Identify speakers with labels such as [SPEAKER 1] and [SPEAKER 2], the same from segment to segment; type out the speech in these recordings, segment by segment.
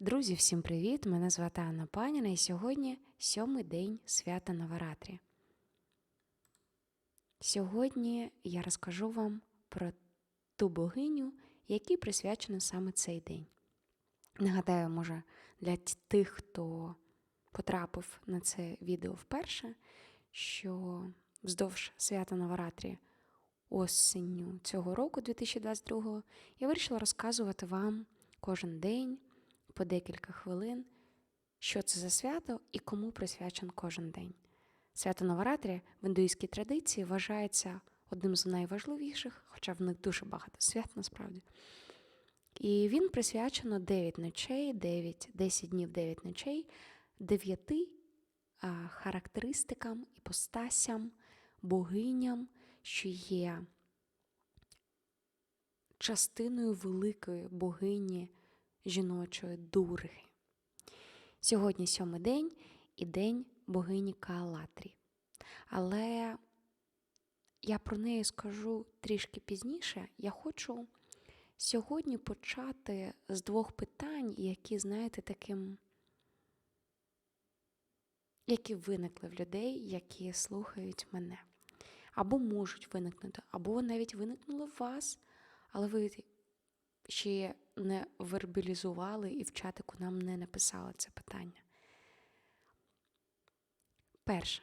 [SPEAKER 1] Друзі, всім привіт! Мене звати Анна Паніна і сьогодні сьомий день свята Наваратрі. Сьогодні я розкажу вам про ту богиню, якій присвячено саме цей день. Нагадаю, може, для тих, хто потрапив на це відео вперше, що вздовж свята Наваратрі осінню цього року, 2022, я вирішила розказувати вам кожен день по декілька хвилин, що це за свято і кому присвячен кожен день. Свято Наваратрі в індуїзькій традиції вважається одним з найважливіших, хоча в них дуже багато свят насправді. І він присвячено 9 ночей, 9, 10 днів, 9 ночей, 9 а, характеристикам, іпостасям, богиням, що є частиною великої богині жіночої дурги. Сьогодні сьомий день і день богині Каалатрі. Але я про неї скажу трішки пізніше. Я хочу сьогодні почати з двох питань, які, знаєте, таким, які виникли в людей, які слухають мене. Або можуть виникнути, або навіть виникнули в вас, але ви ще не вербалізували і в чатику нам не написали це питання. Перше.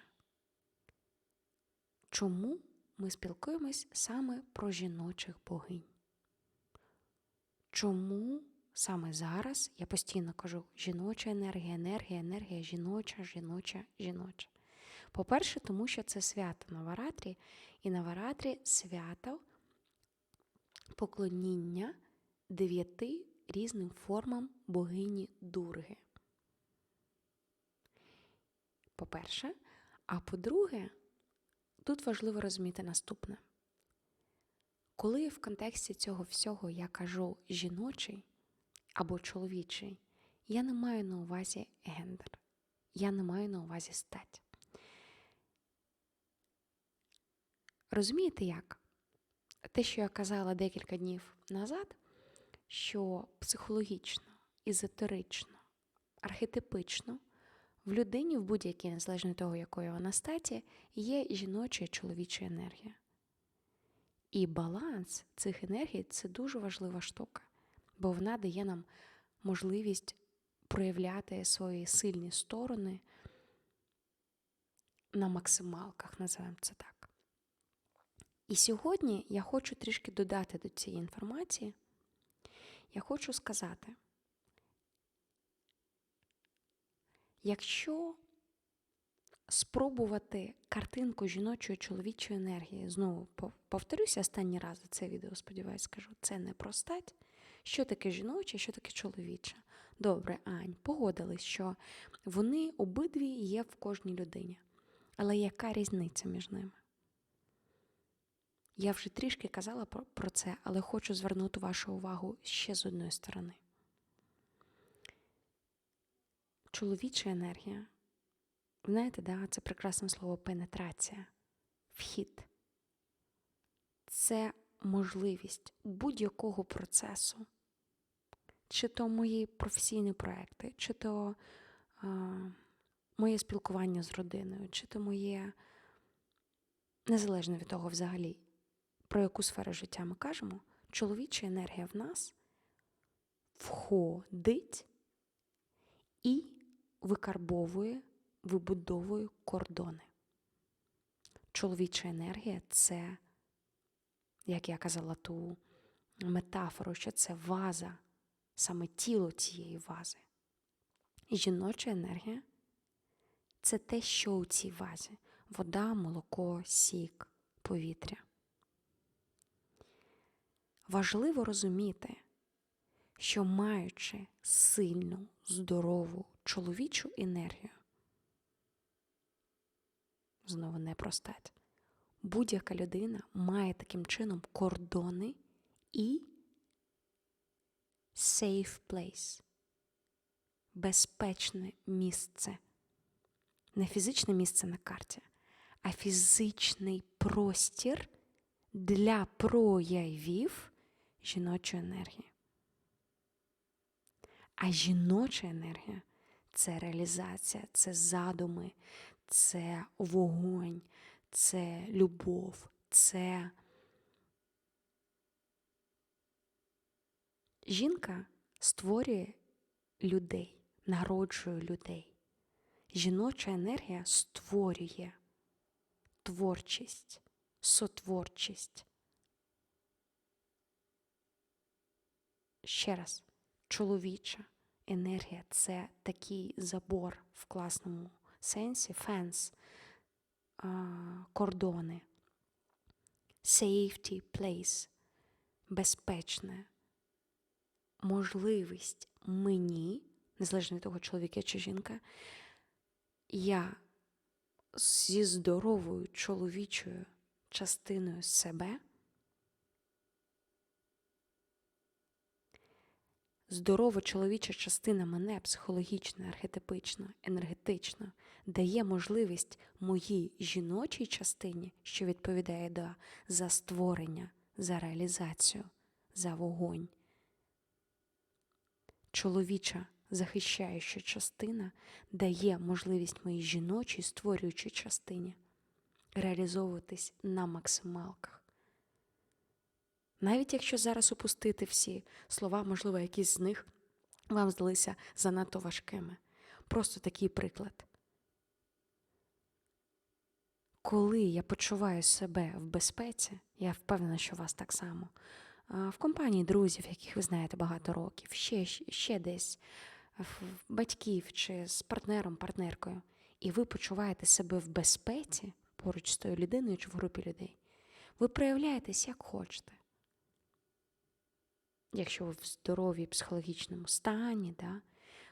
[SPEAKER 1] Чому ми спілкуємось саме про жіночих богинь? Чому саме зараз я постійно кажу жіноча енергія, енергія, енергія, жіноча, жіноча, жіноча? По-перше, тому що це свято Наваратрі, і Наваратрі свято поклоніння дев'яти різним формам богині Дурги. По-перше, а по-друге, тут важливо розуміти наступне. Коли в контексті цього всього я кажу жіночий або чоловічий, я не маю на увазі гендер, я не маю на увазі стать. Розумієте як? Те, що я казала декілька днів назад, що психологічно, езотерично, архетипично в людині, в будь-якій, незалежно від того, якої вона статі, є жіноча і чоловіча енергія. І баланс цих енергій це дуже важлива штука, бо вона дає нам можливість проявляти свої сильні сторони на максималках, називаємо це так. І сьогодні я хочу трішки додати до цієї інформації. Я хочу сказати, якщо спробувати картинку жіночої чоловічої енергії, знову повторюся останній раз це відео, сподіваюся, скажу, це не про стать. Що таке жіноче, що таке чоловіче? Добре, Ань, погодились, що вони обидві є в кожній людині. Але яка різниця між ними? Я вже трішки казала про, це, але хочу звернути вашу увагу ще з одної сторони. Чоловіча енергія. Знаєте, да, це прекрасне слово пенетрація, вхід. Це можливість будь-якого процесу, чи то мої професійні проекти, чи то а, моє спілкування з родиною, чи то моє, незалежно від того взагалі, про яку сферу життя ми кажемо, чоловіча енергія в нас входить і викарбовує, вибудовує кордони. Чоловіча енергія це, як я казала, ту метафору, що це ваза, саме тіло цієї вази. І жіноча енергія це те, що у цій вазі: вода, молоко, сік, повітря. Важливо розуміти, що маючи сильну, здорову чоловічу енергію, знову не про стать, будь-яка людина має таким чином кордони і safe place, безпечне місце. Не фізичне місце на карті, а фізичний простір для проявів жіночої енергії. А жіноча енергія це реалізація, це задуми, це вогонь, це любов, це жінка створює людей, народжує людей. Жіноча енергія створює творчість, сотворчість. Ще раз, чоловіча енергія це такий забор в класному сенсі, фенс, кордони, safety place, безпечне, можливість мені, незалежно від того, чоловік я чи жінка, я зі здоровою чоловічою частиною себе. Здорова чоловіча частина мене психологічно, архетипично, енергетично дає можливість моїй жіночій частині, що відповідає да, за створення, за реалізацію, за вогонь. Чоловіча захищаюча частина дає можливість моїй жіночій створюючій частині реалізовуватись на максималках. Навіть якщо зараз опустити всі слова, можливо, якісь з них вам здалися занадто важкими. Просто такий приклад. Коли я почуваю себе в безпеці, я впевнена, що у вас так само, в компанії друзів, яких ви знаєте багато років, ще, ще десь, в батьків чи з партнером, партнеркою, і ви почуваєте себе в безпеці поруч з тою людиною чи в групі людей, ви проявляєтесь як хочете якщо ви в здоровій психологічному стані, да,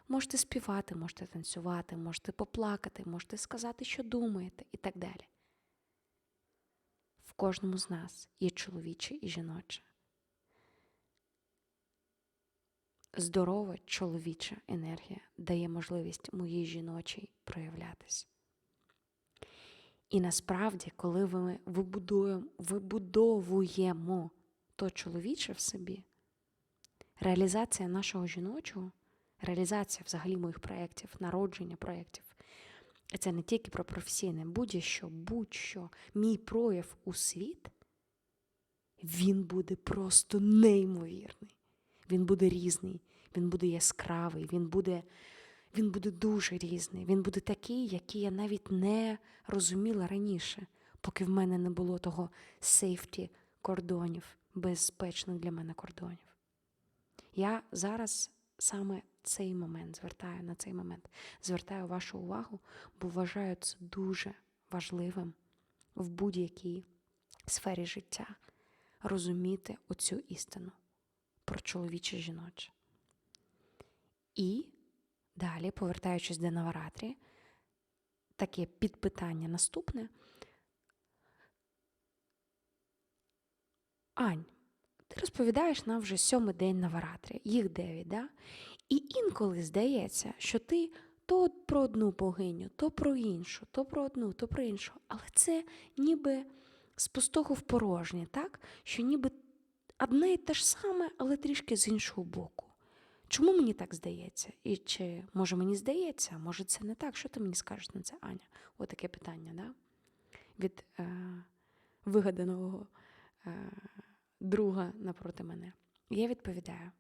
[SPEAKER 1] можете співати, можете танцювати, можете поплакати, можете сказати, що думаєте, і так далі. В кожному з нас є чоловіче і жіноче. Здорова чоловіча енергія дає можливість моїй жіночій проявлятись. І насправді, коли ми вибудуємо, вибудовуємо то чоловіче в собі, реалізація нашого жіночого, реалізація взагалі моїх проєктів, народження проєктів. Це не тільки про професійне, будь-що, будь-що, мій прояв у світ, він буде просто неймовірний. Він буде різний, він буде яскравий, він буде він буде дуже різний. Він буде такий, який я навіть не розуміла раніше, поки в мене не було того сейфті кордонів, безпечних для мене кордонів. Я зараз саме цей момент звертаю на цей момент, звертаю вашу увагу, бо вважаю це дуже важливим в будь-якій сфері життя розуміти оцю істину про чоловіче жіноче. І далі, повертаючись до Наваратрі, таке підпитання наступне. Ань, ти розповідаєш нам вже сьомий день на варатрі, їх дев'ять, да? і інколи здається, що ти то про одну богиню, то про іншу, то про одну, то про іншу. Але це ніби з пустого в порожнє, так? що ніби одне і те ж саме, але трішки з іншого боку. Чому мені так здається? І чи може мені здається, може це не так? Що ти мені скажеш на це, Аня? Отаке питання, да? від е, вигаданого. Е, друга напроти мене. Я відповідаю: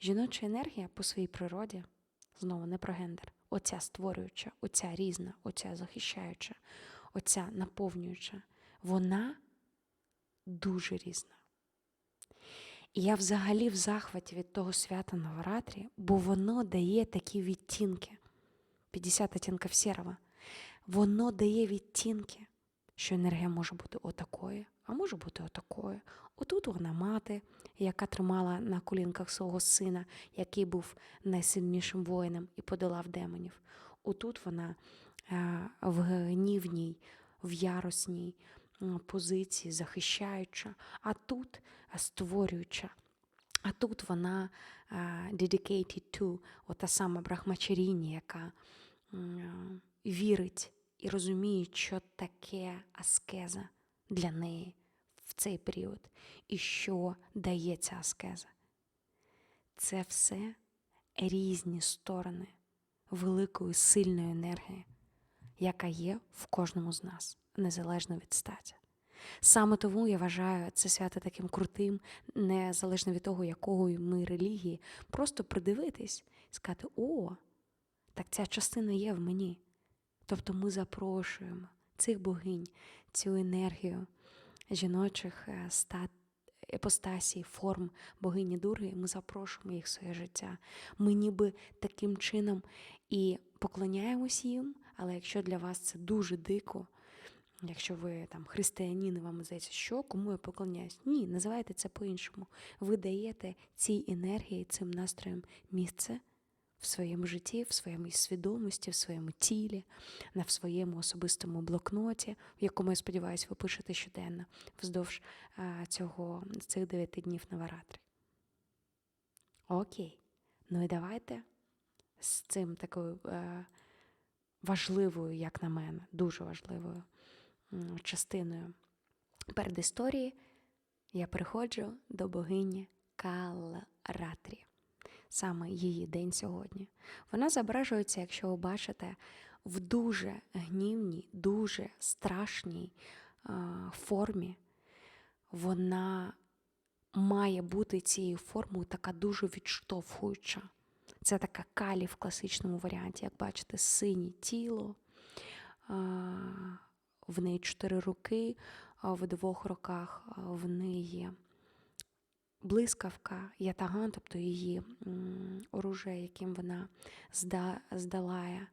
[SPEAKER 1] жіноча енергія по своїй природі, знову не про гендер, оця створююча, оця різна, оця захищаюча, оця наповнююча, вона дуже різна. І я взагалі в захваті від того свята Наваратрі, бо воно дає такі відтінки. 50 оттінків сірого. Воно дає відтінки, що енергія може бути отакою, а може бути отакою. Отут вона мати, яка тримала на колінках свого сина, який був найсильнішим воїном і подолав демонів. Отут вона е, в гнівній, в яросній позиції, захищаюча, а тут створююча. А тут вона uh, dedicated to, ота сама Брахмачаріні, яка вірить і розуміє, що таке аскеза для неї в цей період і що дає ця аскеза. Це все різні сторони великої сильної енергії, яка є в кожному з нас, незалежно від статі. Саме тому я вважаю це свято таким крутим, незалежно від того, якого ми релігії, просто придивитись і сказати: о, так ця частина є в мені. Тобто ми запрошуємо цих богинь, цю енергію жіночих е, стат, епостасій, форм богині Дурги, ми запрошуємо їх в своє життя. Ми ніби таким чином і поклоняємось їм, але якщо для вас це дуже дико, якщо ви там християнин, вам здається, що кому я поклоняюсь? Ні, називайте це по-іншому. Ви даєте цій енергії, цим настроям місце в своєму житті, в своєму свідомості, в своєму тілі, на своєму особистому блокноті, в якому, я сподіваюся, ви пишете щоденно вздовж цього, цих дев'яти днів Наваратри. Окей. Ну і давайте з цим такою е, важливою, як на мене, дуже важливою частиною передісторії я приходжу до богині Калратрі саме її день сьогодні. Вона зображується, якщо ви бачите, в дуже гнівній, дуже страшній формі. Вона має бути цією формою така дуже відштовхуюча. Це така калі в класичному варіанті, як бачите, синє тіло, в неї чотири руки, в двох руках в неї блискавка, ятаган, тобто її оружие, яким вона здолає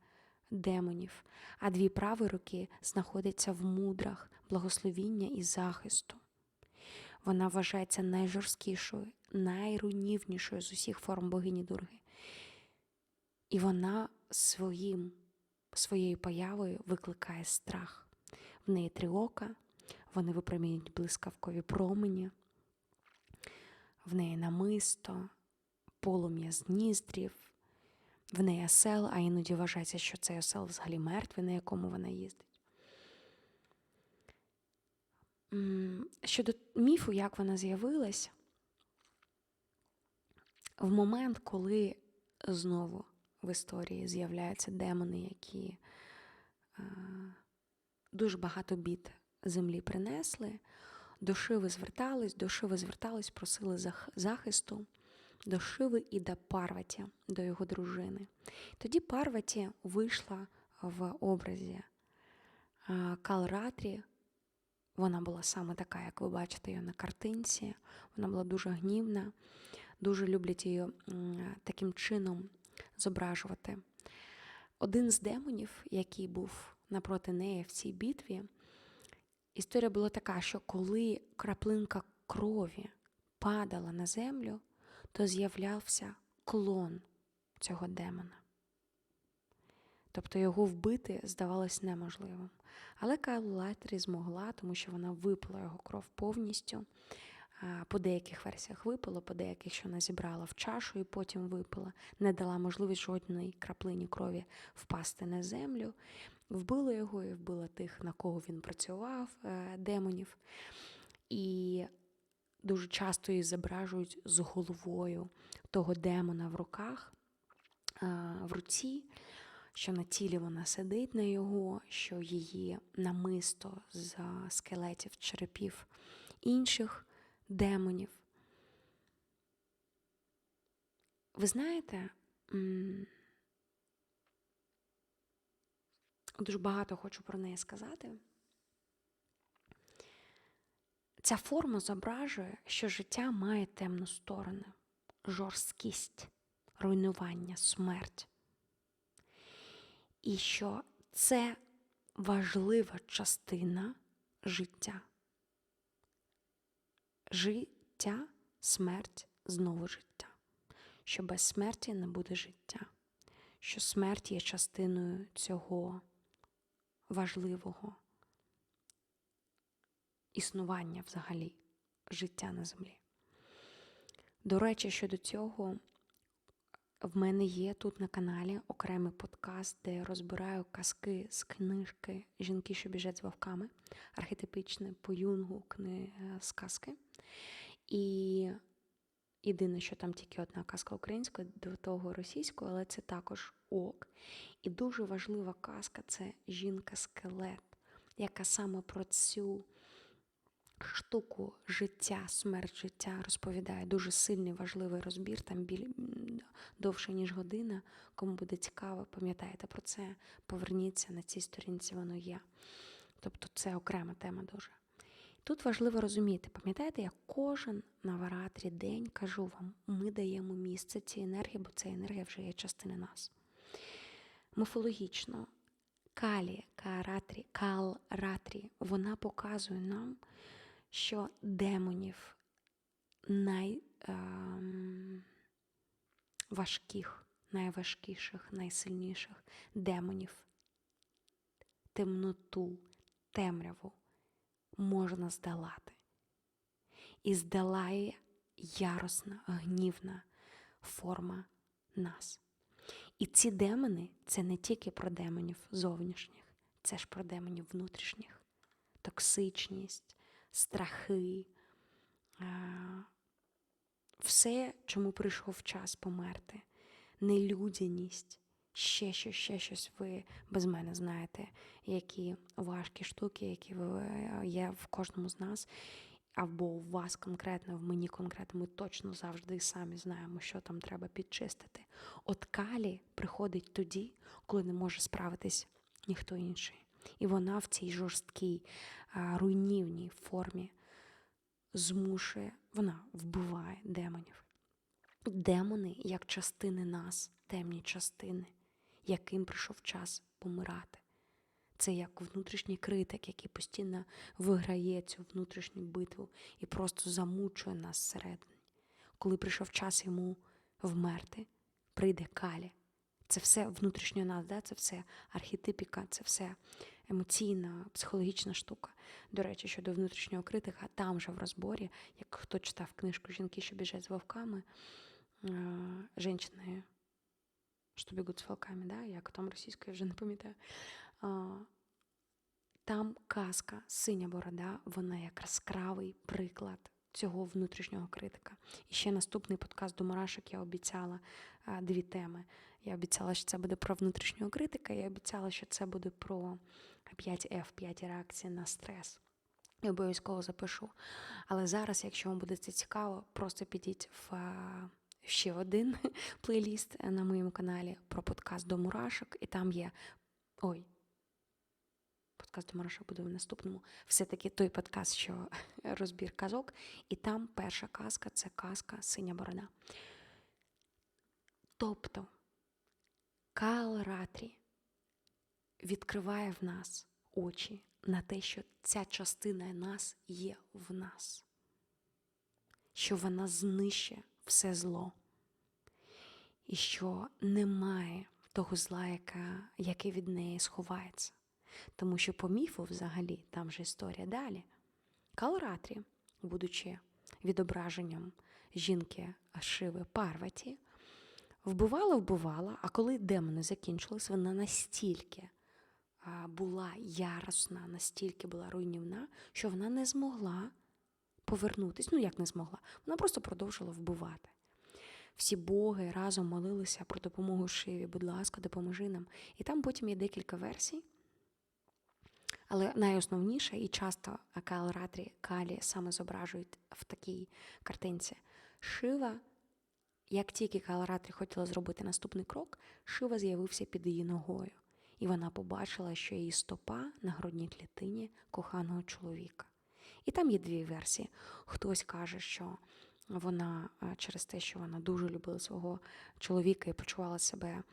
[SPEAKER 1] демонів, а дві праві руки знаходяться в мудрах благословіння і захисту. Вона вважається найжорсткішою, найруйнівнішою з усіх форм богині Дурги. І вона своїм, своєю появою викликає страх. В неї три ока, вони випромінюють блискавкові промені в неї намисто, полум'я з ніздрів, в неї осел, а іноді вважається, що цей осел взагалі мертвий, на якому вона їздить. Щодо міфу, як вона з'явилась, в момент, коли знову в історії з'являються демони, які е, дуже багато бід землі принесли, до Шиви звертались, до Шиви звертались, просили захисту, до Шиви і до Парваті, до його дружини. Тоді Парваті вийшла в образі Калратрі. Вона була саме така, як ви бачите її на картинці. Вона була дуже гнівна, дуже люблять її таким чином зображувати. Один з демонів, який був напроти неї в цій битві, Історія була така, що коли краплинка крові падала на землю, то з'являвся клон цього демона. Тобто його вбити здавалось неможливим. Але Кайл Лайтрі змогла, тому що вона випила його кров повністю. По деяких версіях випила, по деяких, що вона зібрала в чашу і потім випила, не дала можливість жодної краплині крові впасти на землю вбила його і вбила тих, на кого він працював, е, демонів. І дуже часто її зображують з головою того демона в руках, е, в руці, що на тілі вона сидить на його, що її намисто з скелетів, черепів інших демонів. Ви знаєте, Дуже багато хочу про неї сказати. Ця форма зображує, що життя має темну сторону, жорсткість, руйнування, смерть. І що це важлива частина життя. Життя, смерть, знову життя. Що без смерті не буде життя, що смерть є частиною цього важливого існування взагалі життя на землі. До речі, щодо цього, в мене є тут на каналі окремий подкаст, де я розбираю казки з книжки Жінки, що біжать з вовками, архетипічне по юнгу кни... сказки. І Єдине, що там тільки одна казка українською, до того російською, але це також ок. І дуже важлива казка це жінка-скелет, яка саме про цю штуку життя, смерть життя розповідає. Дуже сильний важливий розбір, там біль... довше, ніж година. Кому буде цікаво, пам'ятайте про це, поверніться на цій сторінці, воно є. Тобто це окрема тема дуже. Тут важливо розуміти, пам'ятаєте, я кожен наваратрі день кажу вам, ми даємо місце цій енергії, бо ця енергія вже є частина нас. Міфологічно, калі, кааратрі, кал-ратрі, вона показує нам, що демонів найважких, найважкіших, найсильніших демонів, темноту, темряву можна здолати. І здолає яросна, гнівна форма нас. І ці демони це не тільки про демонів зовнішніх, це ж про демонів внутрішніх, токсичність, страхи, все, чому прийшов час померти, нелюдяність, ще щось, ще щось ви без мене знаєте, які важкі штуки, які є в кожному з нас, або у вас конкретно, в мені конкретно, ми точно завжди самі знаємо, що там треба підчистити. От калі приходить тоді, коли не може справитись ніхто інший. І вона в цій жорсткій, руйнівній формі змушує, вона вбиває демонів. Демони як частини нас, темні частини, яким прийшов час помирати. Це як внутрішній критик, який постійно виграє цю внутрішню битву і просто замучує нас всередині. Коли прийшов час йому вмерти, прийде калі. Це все внутрішньо нас, да? це все архетипіка, це все емоційна, психологічна штука. До речі, щодо внутрішнього критика, там же в розборі, як хто читав книжку Жінки, що біжать з вовками, е, жінки, що бігуть з волками, да? як там російською, я вже не пам'ятаю. Там казка Синя борода, вона як яскравий приклад цього внутрішнього критика. І ще наступний подкаст до мурашок я обіцяла дві теми. Я обіцяла, що це буде про внутрішнього критика, я обіцяла, що це буде про 5F, 5 реакції на стрес. І обов'язково запишу. Але зараз, якщо вам буде це цікаво, просто підіть в ще один плейліст на моєму каналі про подкаст до мурашок, і там є. Ой, подкаст до мурашок буде в наступному. Все-таки той подкаст, що розбір казок, і там перша казка це казка Синя борода. Тобто Кайл Ратрі відкриває в нас очі на те, що ця частина нас є в нас, що вона знищує все зло, і що немає того зла, яка, яке від неї сховається. Тому що по міфу, взагалі, там же історія далі. Калратрі, будучи відображенням жінки Шиви Парваті, вбивала, вбивала, а коли демони закінчились, вона настільки була яросна, настільки була руйнівна, що вона не змогла повернутись. Ну, як не змогла? Вона просто продовжила вбивати. Всі боги разом молилися про допомогу Шиві, будь ласка, допоможи нам. І там потім є декілька версій. Але найосновніше і часто Кайл Ратрі Калі саме зображують в такій картинці. Шива, як тільки Кайл Ратрі хотіла зробити наступний крок, Шива з'явився під її ногою, і вона побачила, що її стопа на грудній клітині коханого чоловіка. І там є дві версії. Хтось каже, що вона через те, що вона дуже любила свого чоловіка і почувала себе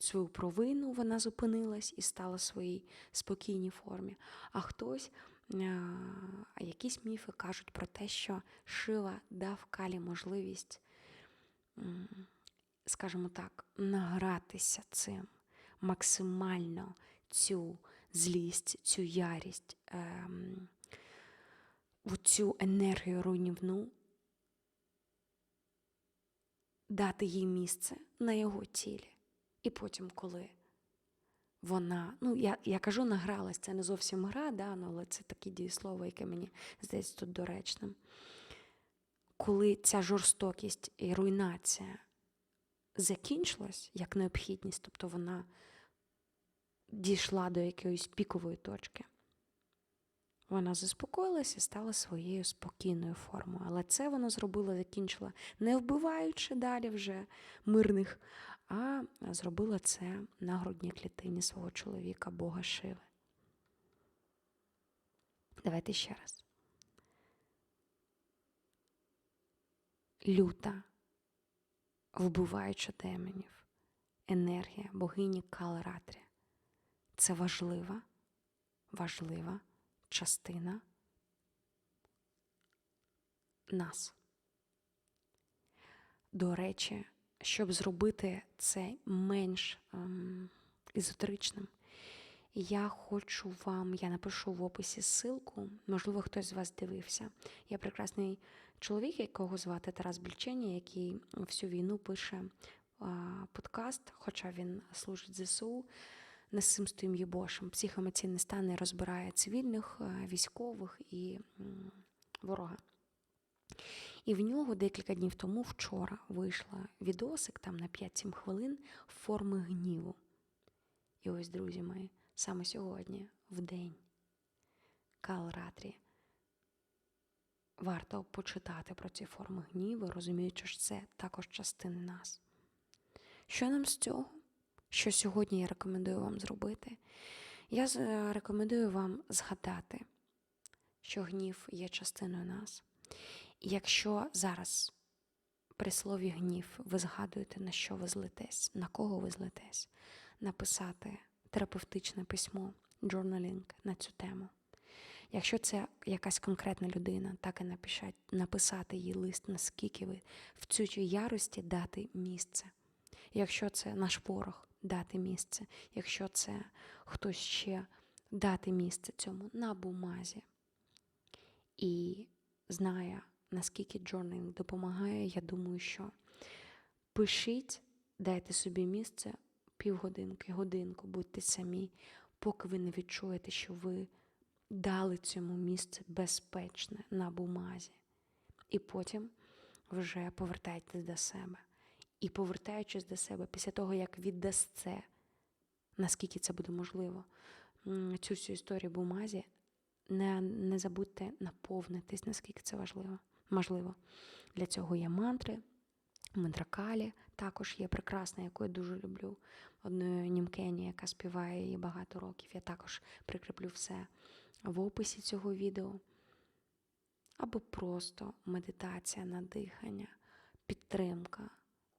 [SPEAKER 1] свою провину, вона зупинилась і стала в своїй спокійній формі. А хтось, а, якісь міфи кажуть про те, що Шива дав Калі можливість, скажімо так, награтися цим максимально цю злість, цю ярість, ем, цю енергію руйнівну, дати їй місце на його тілі. І потім, коли вона, ну я я кажу, награлась, це не зовсім гра, да, ну, але це таке дієслово, яке мені здається тут доречним. коли ця жорстокість і руйнація закінчилась як необхідність, тобто вона дійшла до якоїсь пікової точки, вона заспокоїлася і стала своєю спокійною формою. Але це вона зробила, закінчила, не вбиваючи далі вже мирних, а зробила це на грудній клітині свого чоловіка, Бога Шиви. Давайте ще раз. Люта, вбиваюча демонів, енергія богині Каларатрі. Це важлива, важлива частина нас. До речі, щоб зробити це менш ем, езотеричним, я хочу вам, я напишу в описі ссылку, можливо, хтось з вас дивився. Є прекрасний чоловік, якого звати Тарас Більчені, який всю війну пише а, подкаст, хоча він служить ЗСУ насильством Єбошем. Психоемоційний стан і розбирає цивільних, е, військових і ворога. І в нього декілька днів тому, вчора, вийшла відосик там на 5-7 хвилин форми гніву. І ось, друзі мої, саме сьогодні, в день Калратрі, варто почитати про ці форми гніву, розуміючи, що це також частини нас. Що нам з цього? Що сьогодні я рекомендую вам зробити? Я рекомендую вам згадати, що гнів є частиною нас. І якщо зараз при слові гнів ви згадуєте, на що ви злитесь, на кого ви злитесь, написати терапевтичне письмо, джорналінг на цю тему. Якщо це якась конкретна людина, так і напишать, написати їй лист, наскільки ви в цю ярості дати місце. Якщо це наш ворог, дати місце. Якщо це хтось ще дати місце цьому на бумазі. І знає, наскільки джорнінг допомагає, я думаю, що пишіть, дайте собі місце півгодинки, годинку, будьте самі, поки ви не відчуєте, що ви дали цьому місце безпечне на бумазі. І потім вже повертайтесь до себе. І повертаючись до себе, після того, як віддасте, наскільки це буде можливо, цю всю історію бумазі, не, не забудьте наповнитись, наскільки це важливо. Можливо. Для цього є мантри, мандракалі також є прекрасна, яку я дуже люблю. Одної німкені, яка співає її багато років. Я також прикріплю все в описі цього відео. Або просто медитація на дихання, підтримка,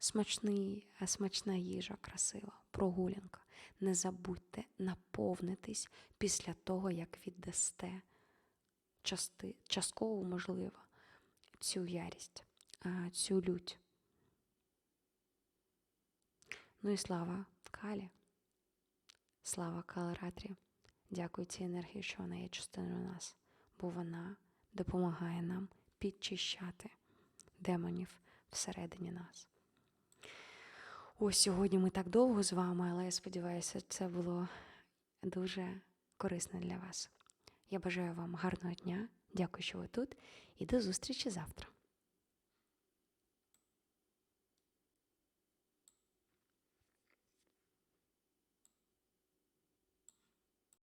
[SPEAKER 1] смачний, е, смачна їжа красива, прогулянка. Не забудьте наповнитись після того, як віддасте части, частково, можливо, цю ярість, цю лють. Ну і слава Калі, слава Каларатрі. Дякую цій енергії, що вона є частиною нас, бо вона допомагає нам підчищати демонів всередині нас. Ось сьогодні ми так довго з вами, але я сподіваюся, це було дуже корисно для вас. Я бажаю вам гарного дня. Дякую, що ви тут, і до зустрічі завтра.